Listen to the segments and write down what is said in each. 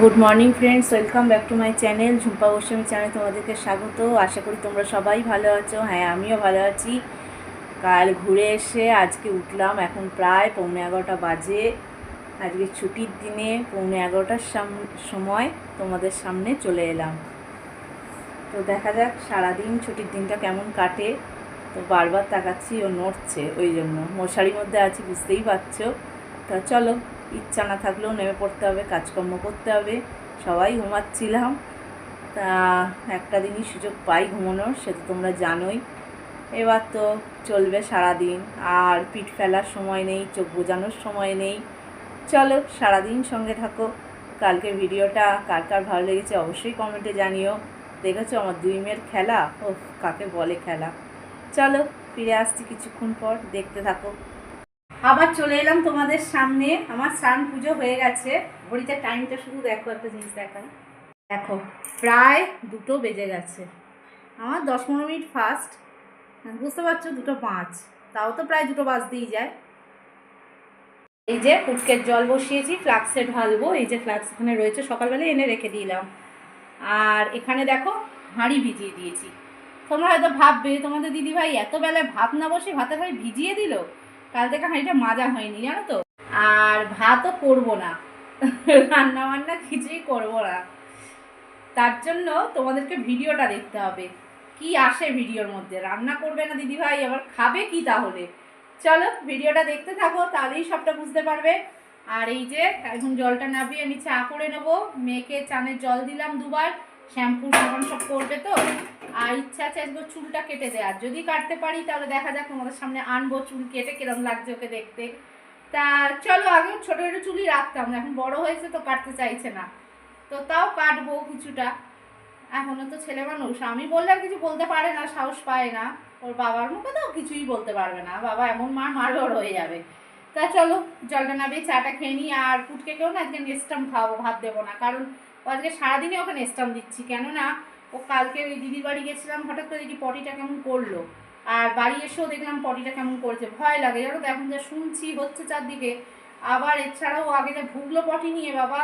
Good morning friends welcome back to my channel Jhumpa Goswami channel তোমাদেরকে স্বাগত। আশা করি তোমরা সবাই ভালো আছো। হ্যাঁ আমিও ভালো আছি। কাল ঘুরে এসে আজকে উঠলাম এখন প্রায় পৌনে এগারোটা বাজে। আজকে ছুটির দিনে পৌনে এগারোটার সাম- সময় তোমাদের সামনে চলে এলাম। তো দেখা যাক, সারাদিন ছুটির দিনটা কেমন কাটে। তো বারবার তাকাচ্ছি ও নড়ছে ওই জন্য। মশারির মধ্যে আছি, বুঝতেই পারছ। তা চলো ইচ্ছা না থাকলেও নেমে পড়তে হবে, কাজকর্ম করতে হবে। সবাই ঘুমাচ্ছিলাম। তা একটা দিনই সুযোগ পাই ঘুমানোর, সে তো তোমরা জানোই। এবার তো চলবে সারাদিন, আর পিঠ ফেলার সময় নেই, চোখ বোঝানোর সময় নেই। চলো সারাদিন সঙ্গে থাকো। কালকে ভিডিওটা কার কার ভালো লেগেছে অবশ্যই কমেন্টে জানিও। দেখেছ আমার দুই মেয়ের খেলা? ও কাকে বলে খেলা? চলো ফিরে আসছি কিছুক্ষণ পর, দেখতে থাকো। আবার চলে এলাম তোমাদের সামনে। আমার স্নান পুজো হয়ে গেছে। ঘড়িতে টাইমটা শুধু দেখো, একটা জিনিস দেখাই দেখো, প্রায় দুটো বেজে গেছে। আমার দশ পনেরো মিনিট ফার্স্ট বুঝতে পারছ, দুটো পাঁচ। তাও তো প্রায় দুটো বাজতেই যায়। এই যে কুটকের জল বসিয়েছি, ফ্লাক্সে ঢালবো। এই যে ফ্লাক্স এখানে রয়েছে সকালবেলা এনে রেখে দিলাম। আর এখানে দেখো, হাঁড়ি ভিজিয়ে দিয়েছি। তোমরা হয়তো ভাববে, তোমাদের দিদিভাই এত বেলায় ভাত না বসে ভাতের হাঁড়ি ভিজিয়ে দিল? কাল থেকে হাঁড়িটা মাজা হয়নি, জানো তো? আর ভাতও করব না। রান্না বান্না কিছুই করব না। তার জন্য তোমাদেরকে ভিডিওটা দেখতে হবে। কি আসে ভিডিওর মধ্যে? রান্না করবে না দিদিভাই, আবার খাবে কি তাহলে? চলো, ভিডিওটা দেখতে থাকো, তাহলেই সবটা বুঝতে পারবে। আর এই যে, এখন জলটা নাবিয়ে আমি চা করে নেব। মেয়েকে চানের জল দিলাম দুবার। শ্যাম্পু সাবান সব করবে তো? আর ইচ্ছা আছে আজকে চুলটা কেটে দেওয়ার। যদি কাটতে পারি, তাহলে দেখা যাক তোমাদের সামনে আনব চুল কেটে কিরম লাগছে ওকে দেখতে। তা চলো, আগে ছোটো ছোটো চুলই রাখতাম, এখন বড় হয়েছে তো কাটতে চাইছে না। তো তাও কাটবো কিছুটা। এখনও তো ছেলে মানুষ, আমি বললে আর কিছু বলতে পারে না, সাহস পায় না। ওর বাবার মুখে তো কিছুই বলতে পারবে না। বাবা এমন মার মারোর হয়ে যাবে। তা চলো, জলটা নাবে চাটা খেয়ে নিই আর পুটকেকেও না আজকে নেস্টাম খাওয়াবো, ভাত দেবো না। কারণ ও আজকে সারাদিনই ওকে নেস্টাম দিচ্ছি। কেননা ও কালকে ওই দিদির বাড়ি গেছিলাম, হঠাৎ করে দেখি পটিটা কেমন করল। আর বাড়ি এসেও দেখলাম পটিটা কেমন করেছে, ভয় লাগে। জানো তো এখন যা শুনছি হচ্ছে চারদিকে। আবার এছাড়াও আগে যা ভুগলো পটি নিয়ে, বাবা,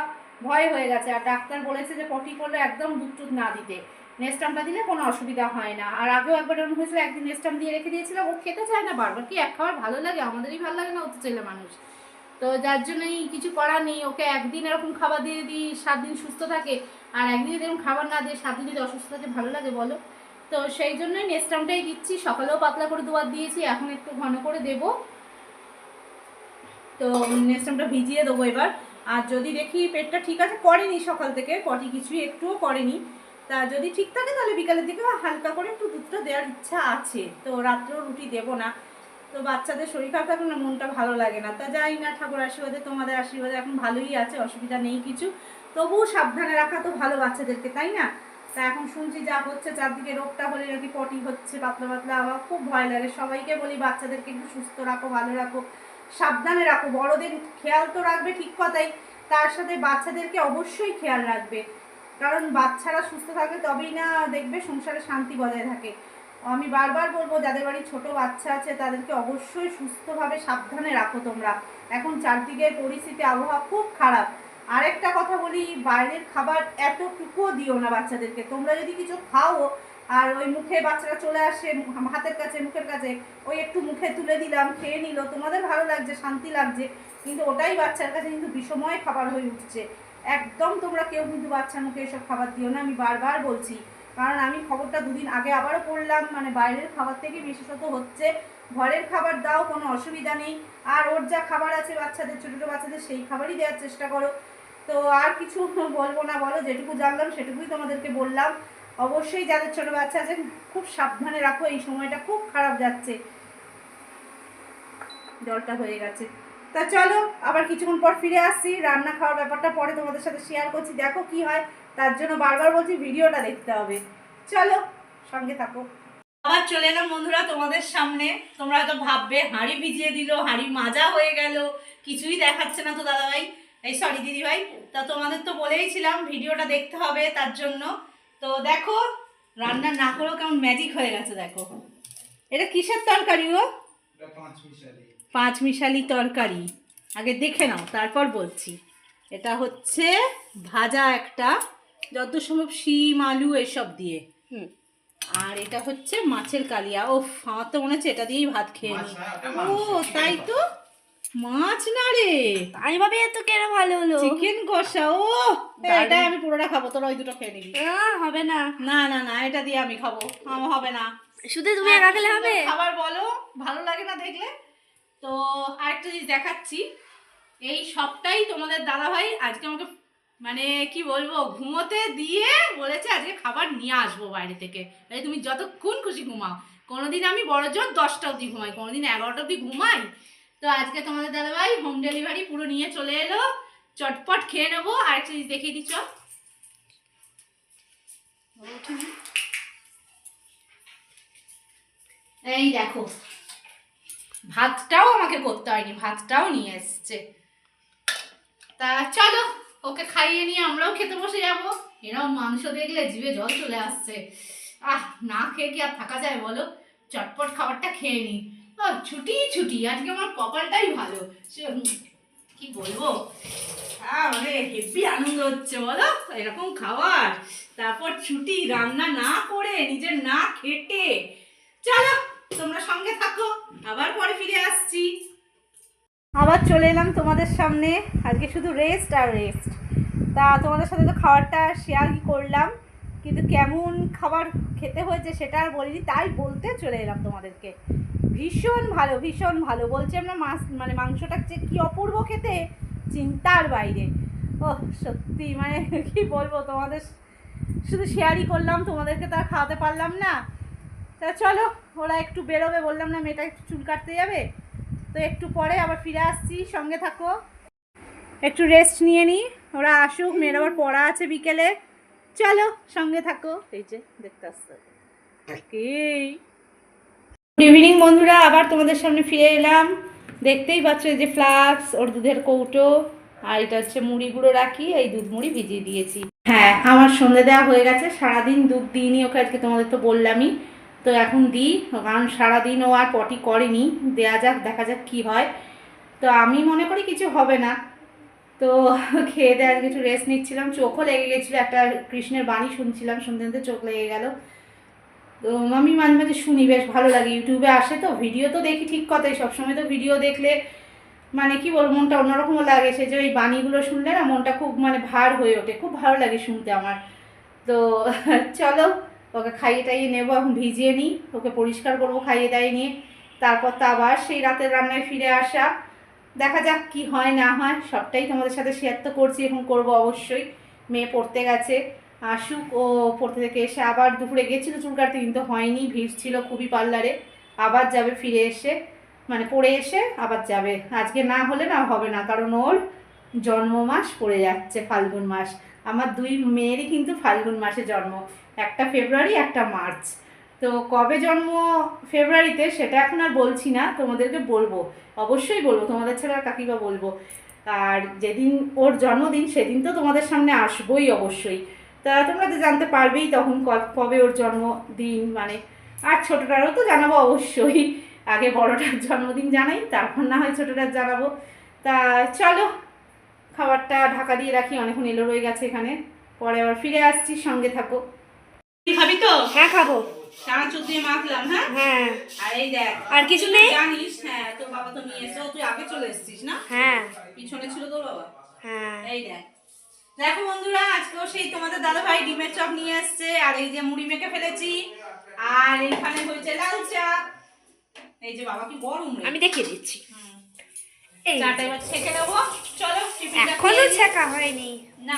ভয় হয়ে গেছে। আর ডাক্তার বলেছে যে পটি করলে একদম দুধ টুধ না দিতে। নেস্টামটা দিলে কোনো অসুবিধা হয় না। আর আগেও একবার এরকম হয়েছিল, একদিন নেস্টাম দিয়ে রেখে দিয়েছিলাম ও খেতে চায় না বারবার। কি এক খাবার ভালো লাগে? আমাদেরই ভালো লাগে না, ও তো ছেলে মানুষ। তো যার জন্যই কিছু করার নেই। ওকে একদিন এরকম খাবার দিয়ে দিই, সাত দিন সুস্থ থাকে। আর একদিন যদি এরকম খাবার না দিয়ে, সাত দিন যদি অসুস্থ থাকে, ভালো লাগে বলো। তো সেই জন্যই নেস্টামটাই দিচ্ছি। সকালেও পাতলা করে দুবার দিয়েছি, এখন একটু ঘন করে দেবো। তো নেস্টামটা ভিজিয়ে দেবো এবার। আর যদি দেখি পেটটা ঠিক আছে, করেনি সকাল থেকে, পটি কিছুই, একটুও করেনি। তা যদি ঠিক থাকে তাহলে বিকালের দিকে হালকা করে একটু দুধটা দেওয়ার ইচ্ছা আছে। তো রাত্রেও রুটি দেবো না। তো বাচ্চাদের শরীর খারাপ থাকলে না মনটা ভালো লাগে না। তা যাই না, ঠাকুর আশীর্বাদে, তোমাদের আশীর্বাদে এখন ভালোই আছে, অসুবিধা নেই কিছু। তবুও সাবধানে রাখা তো ভালো বাচ্চাদেরকে, তাই না? তা এখন শুনছি যা হচ্ছে, চারদিকে রোগটা হলে নাকি পটি হচ্ছে, পাতলা পাতলা আবার খুব ভয় লাগে। সবাইকে বলি বাচ্চাদেরকে একটু সুস্থ রাখো, ভালো রাখো। সাবধানে রাখো। বড়দের খেয়াল তো রাখবে ঠিক কথাই। তার সাথে বাচ্চাদেরকে অবশ্যই খেয়াল রাখবে। কারণ বাচ্চারা সুস্থ থাকলে তবেই না দেখবে সংসারে শান্তি বজায় থাকে। আমি বারবার বলব, যাদের বাড়ি ছোট বাচ্চা আছে, তাদেরকে অবশ্যই সুস্থভাবে সাবধানে রাখো তোমরা। এখন চারদিকের পরিস্থিতি, আবহাওয়া খুব খারাপ। আরেকটা কথা বলি, বাইরের খাবার এতটুকুও দিও না বাচ্চাদেরকে। তোমরা যদি কিছু খাও আর ওই মুখে বাচ্চারা চলে আসে হাতের কাছে, মুখের কাছে, ওই একটু মুখে তুলে দিলাম, খেয়ে নিল, তোমাদের ভালো লাগছে, শান্তি লাগছে, কিন্তু ওটাই বাচ্চার কাছে কিন্তু বিষময় খাবার হয়ে উঠছে। একদম তোমরা কেউ কিন্তু বাচ্চার মুখে এসব খাবার দিও না, আমি বারবার বলছি। কারণ আমি খবরটা দুদিন আগে আবারও পড়লাম মানে বাইরের খাবার থেকে বিশেষত হচ্ছে, ঘরের খাবার দাও, কোনো অসুবিধা নেই। আর ওর যা খাবার আছে বাচ্চাদের, ছোটো ছোটো বাচ্চাদের, সেই খাবারই দেওয়ার চেষ্টা করো। তো আর কিছু বলব না, বলো, যেটুকু জানলাম সেটুকুই তোমাদেরকে বললাম। অবশ্যই যাদের ছোটো বাচ্চা আছে, খুব সাবধানে রাখো, এই সময়টা খুব খারাপ যাচ্ছে। জলটা হয়ে গেছে। তা চলো, আবার কিছুক্ষণ পর ফিরে আসছি। রান্না খাওয়ার ব্যাপারটা পরে তোমাদের সাথে শেয়ার করছি। দেখো কি হয়, তার জন্য বারবার বলছি ভিডিওটা দেখতে হবে। চলো, সঙ্গে থাকো। আবার চলে এলাম বন্ধুরা তোমাদের সামনে। তোমরা হয়তো ভাববে, হাঁড়ি ভিজিয়ে দিল, হাঁড়ি মাজা হয়ে গেল, কিছুই দেখাচ্ছে না তো দাদাভাই। এই সরি দিদিভাই, তা তোমাদের তো বলেইছিলাম ভিডিওটা দেখতে হবে তার জন্য। তো দেখো, রান্না না করেও কেমন ম্যাজিক হয়ে গেছে, দেখো। এটা কিসের তরকারি এটা পাঁচ মিশালি পাঁচ মিশালি তরকারি। আগে দেখে নাও তারপর বলছি। এটা হচ্ছে ভাজা একটা যত সম্ভব শিম আলু এসব দিয়ে। হুম। আর এটা হচ্ছে মাছের কালিয়া। ও আমার তো মনে হচ্ছে এটা দিয়েই ভাত খেয়ে নি ও তাই তো? মাছ না রে। আমি ভাবি এত কেন ভালো হলো। চিকেন কষা ও এটা আমি পুরোটা খাব তোরা ওই দুটো খেয়ে নিবি। হবে না। না না না এটা দিয়ে আমি খাব আমার হবে না। শুধু তুমি একা খেলে হবে? খাবার বলো ভালো লাগে না দেখলে? তো আরেকটা জিনিস দেখাচ্ছি। এই সবটাই তোমাদের দাদা ভাই আজকে আমাকে মানে কি বলব, ঘুমোতে দিয়ে বলেছে আজকে খাবার নিয়ে আসব বাইরে থেকে। তাই তুমি যতক্ষণ খুশি ঘুমাও। কোনোদিন আমি বড় জোর দশটা অবধি ঘুমাই, কোনোদিন এগারোটা অবধি ঘুমাই। তো আজকে তোমাদের দাদা ভাই হোম ডেলিভারি পুরো নিয়ে চলে এলো। চটপট খেয়ে নেব। আরেকটা জিনিস দেখিয়ে দিচ্ছ এই দেখো ভাতটাও আমাকে করতে হয়নি, ভাতটাও নিয়ে এসছে। তা চলো, ওকে খাইয়ে নিয়ে আমরাও খেতে বসে যাব। এরকম মাংস দেখলে জিভে জল চলে আসছে। আহ, না খেয়ে কি আর থাকা যায় বলো? চটপট খাবারটা খেয়ে নি ও ছুটি ছুটি, আজকে আমার কপালটাই ভালো। কি বলব? মানে হেভি আনন্দ হচ্ছে বলো? এরকম খাবার, তারপর ছুটি, রান্না না করে নিজের না খেটে। চলো তোমরা সঙ্গে থাকো, আবার পরে ফিরে আসছি। আবার চলে এলাম তোমাদের সামনে। আজকে শুধু রেস্ট আর রেস্ট তা তোমাদের সাথে তো খাবারটা শেয়ার করলাম, কিন্তু কেমন খাবার খেতে হয়েছে সেটা আর বলিনি, তাই বলতে চলে এলাম তোমাদেরকে। ভীষণ ভালো ভীষণ ভালো। বলছি আমরা মাছ মানে মাংসটা যে কি অপূর্ব খেতে, চিন্তার বাইরে। ও সত্যি মানে কি বলব তোমাদের, শুধু শেয়ারই করলাম, তোমাদেরকে তো আর খাওয়াতে পারলাম না। তা চলো, ওরা একটু বেরোবে, বললাম না মেয়েটা একটু চুল কাটতে যাবে। তো একটু পরে আবার ফিরে আসছি, সঙ্গে থাকো। একটু রেস্ট নিয়ে নিই ওরা আসুক, মেয়ের আবার পড়া আছে বিকেলে। চলো, সঙ্গে থাকো। এই যে, দেখতে আসতে গুড ইভিনিং বন্ধুরা, আবার তোমাদের সামনে ফিরে এলাম। দেখতেই পাচ্ছ এই যে ফ্লাক্স ওর দুধের কৌটো, আর এটা হচ্ছে মুড়ি গুঁড়ো রাখি, এই দুধ মুড়ি ভিজিয়ে দিয়েছি। হ্যাঁ আমার সন্ধে দেওয়া হয়ে গেছে, সারাদিন দুধ দিইনি ওকে, আজকে তোমাদের তো বললামই। তো এখন দিই, কারণ সারাদিন ও আর পটি করেনি। দেয়া যাক, দেখা যাক কি হয়। তো আমি মনে করি কিছু হবে না। তো খেয়ে দেওয়া আজকে একটু রেস্ট নিচ্ছিলাম। চোখও লেগে গেছিল, একটা কৃষ্ণের বাণী শুনছিলাম, শুনতে শুনতে চোখ লেগে গেল। তো আমি মাঝে মাঝে শুনি, বেশ ভালো লাগে। ইউটিউবে আসে তো ভিডিও তো দেখি ঠিক কথাই। সবসময় তো ভিডিও দেখলে মানে কি বলব, মনটা অন্যরকমও লাগে। সে যে ওই বাণীগুলো শুনলে না, মনটা খুব মানে ভার হয়ে ওঠে। খুব ভালো লাগে শুনতে আমার। তো চলো ওকে খাইয়ে টাইয়ে নেব, এখন ভিজিয়ে নিই ওকে পরিষ্কার করব খাইয়ে দাইয়ে নিয়ে। তারপর তো আবার সেই রাতের রান্নায় ফিরে আসা। দেখা যাক কি হয়, না হয়, সবটাই তোমাদের সাথে শেয়ার তো করছি, এখন করব অবশ্যই। মেয়ে পড়তে গেছে, আসুক, ও পড়তে থেকে এসে আবার দুপুরে গেছিল, চুল কাটতে, কিন্তু হয়নি, ভিড় ছিল খুবই পার্লারে। আবার যাবে, ফিরে এসে মানে পড়ে এসে আবার যাবে। আজকে না হলে না হবে না, কারণ ওর জন্ম মাস পড়ে যাচ্ছে, ফাল্গুন মাস। আমার দুই মেয়েরই কিন্তু ফাল্গুন মাসে জন্ম, একটা ফেব্রুয়ারি, একটা মার্চ। তো কবে জন্ম ফেব্রুয়ারিতে সেটা এখন আর বলছি না, তোমাদেরকে বলব, অবশ্যই বলব, তোমাদের ছাড়া কাকিবা বলব। আর যেদিন ওর জন্মদিন, সেদিন তো তোমাদের সামনে আসবোই অবশ্যই। তা তোমরা তো জানতে পারবেই তখন কবে ওর জন্মদিন মানে আর ছোটোটারও তো জানাব অবশ্যই। আগে বড়টার জন্মদিন জানাই, তারপর না হয় ছোটোটার জানাব। তা চলো খাবারটা ঢাকা দিয়ে রাখি অনেকক্ষণ এলো রয়ে গেছে এখানে। পরে আবার ফিরে আসছি সঙ্গে থাকো। কি খাবি তো? হ্যাঁ খাব। চানাচুর দিয়ে মাখলাম হ্যাঁ? হ্যাঁ। আর এই দেখ আর কিছু নেই? জানিস হ্যাঁ তোর বাবা তো নিয়ে এসে তুই আগে চলে এসেছিস না? হ্যাঁ। পিছনে ছিল তোর বাবা? হ্যাঁ। এই দেখ। দেখো বন্ধুরা আজকেও সেই তোমাদের দাদা ভাই ডিমের চপ নিয়ে এসছে আর এই যে মুড়ি মেখে ফেলেছি। আর এখানে হয়েছে লাল চা। এই যে বাবা কি গরম আমি দেখিয়ে দিচ্ছি। চাটা এবার ছেঁকে দেবো চলো টিফিনটা এখনও। ছেঁকা হয়নি। না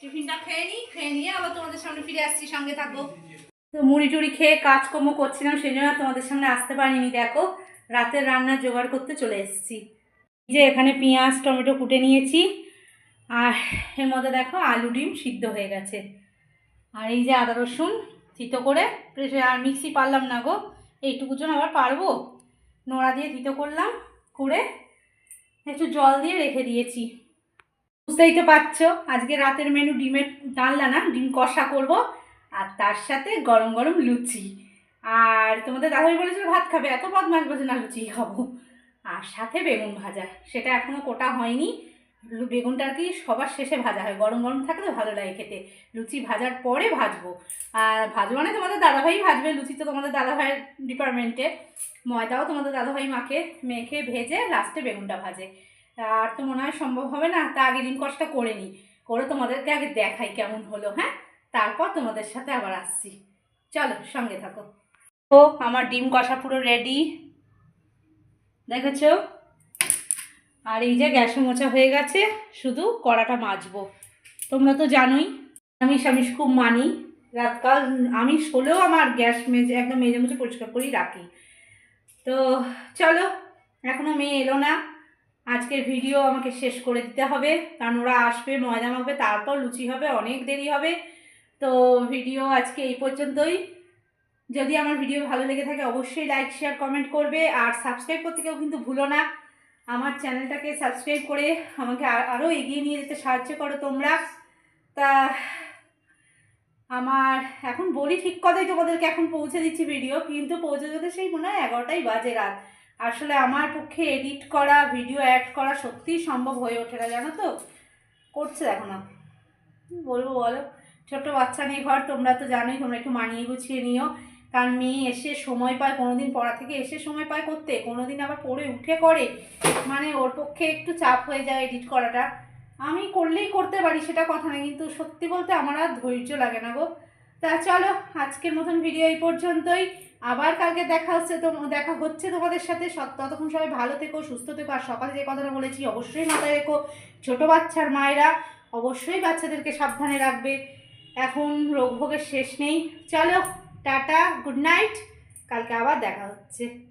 টিফিনটা খেয়ে নিই খেয়ে নিয়ে আবার তোমাদের সামনে ফিরে আসছি সঙ্গে থাকো তো মুড়ি টুড়ি খেয়ে কাজকর্ম করছিলাম সেই জন্য তোমাদের সামনে আসতে পারিনি দেখো। রাতের রান্নার জোগাড় করতে চলে এসেছি। এই যে এখানে পেঁয়াজ টমেটো কুটে নিয়েছি। আর এর মধ্যে দেখো আলু ডিম সিদ্ধ হয়ে গেছে। আর এই যে আদা রসুন থিতো করে প্রেসে আর মিক্সি পারলাম না গো। এইটুকু জন আবার পারব? নোড়া দিয়ে থিতো করলাম করে একটু জল দিয়ে রেখে দিয়েছি। বুঝতেই তো পারছ, আজকে রাতের মেনু ডিমের ডালনা না, ডিম কষা করব, আর তার সাথে গরম গরম লুচি। আর তোমাদের দাদাই বলেছিল ভাত খাবে, এত বদমাস বলছে, না লুচি খাব। আর সাথে বেগুন ভাজা, সেটা এখনও কোটা হয়নি। বেগুনটা আর কি সবার শেষে ভাজা হয়। গরম গরম থাকলে ভালো লাগে খেতে। লুচি ভাজার পরে ভাজবো। আর ভাজবো মানে তোমাদের দাদাভাই ভাজবে। লুচি তো তোমাদের দাদাভাইয়ের ডিপার্টমেন্টে। ময়দাও তোমাদের দাদাভাই মাখে, মেখে, ভেজে লাস্টে বেগুনটা ভাজে। আর তো মনে হয় সম্ভব হবে না, তা আগে ডিম কষটা করে নিই। করে তোমাদেরকে আগে দেখাই কেমন হলো হ্যাঁ? তারপর তোমাদের সাথে আবার আসছি। চলো, সঙ্গে থাকো। ও, আমার ডিম কষা পুরো রেডি দেখেছ? আর এই যে গ্যাস মোছা হয়ে গেছে, শুধু কড়াটা মাজবো। তোমরা তো জানোই, আমিষ আমিষ খুব মানি। রাতকাল আমিষ হলেও আমার গ্যাস মেজে, একদম মেজে মুছে পরিষ্কার করেই রাখি। তো চলো এখনও মেয়ে এলো না। আজকের ভিডিও আমাকে শেষ করে দিতে হবে, কারণ ওরা আসবে, ময়দা মাখবে, তারপর লুচি হবে, অনেক দেরি হবে। তো ভিডিও আজকে এই পর্যন্তই। যদি আমার ভিডিও ভালো লেগে থাকে, অবশ্যই লাইক শেয়ার কমেন্ট করবে। আর সাবস্ক্রাইব করতে কেউ কিন্তু ভুলো না। আমার চ্যানেলটাকে সাবস্ক্রাইব করে আমাকে আরও এগিয়ে নিয়ে যেতে সাহায্য করো তোমরা। তা, আমার এখন বলি ঠিক কথাই তোমাদেরকে এখন পৌঁছে দিচ্ছি ভিডিও কিন্তু পৌঁছে যেতে সেই মনে হয় এগারোটাই বাজে রাত। আসলে আমার পক্ষে এডিট করা ভিডিও অ্যাড করা সত্যিই সম্ভব হয়ে ওঠে না, জানো তো? করছে দেখো না। বলব বলো? ছোট বাচ্চা নেই ঘর, তোমরা তো জানোই, তোমরা একটু মানিয়ে গুছিয়ে নিও। কারণ মেয়ে এসে সময় পায় কোনোদিন পড়া থেকে এসে সময় পায় করতে, কোনোদিন আবার পড়ে উঠে করে। মানে ওর পক্ষে একটু চাপ হয়ে যায় এডিট করাটা। আমি করলেই করতে পারি সেটা কথা না কিন্তু সত্যি বলতে আমার আর ধৈর্য লাগে না গো। তা চলো, আজকের মতন ভিডিও এই পর্যন্তই। আবার কালকে দেখা হচ্ছে তো, দেখা হচ্ছে তোমাদের সাথে। ততক্ষণ সবাই ভালো থেকো, সুস্থ থেকো। আর সকালে যে কথাটা বলেছি অবশ্যই মাথায় রেখো, ছোটো বাচ্চার মায়েরা অবশ্যই বাচ্চাদেরকে সাবধানে রাখবে। এখন রোগ ভোগের শেষ নেই। চলো। Tata good night. কালকে আবার দেখা হচ্ছে।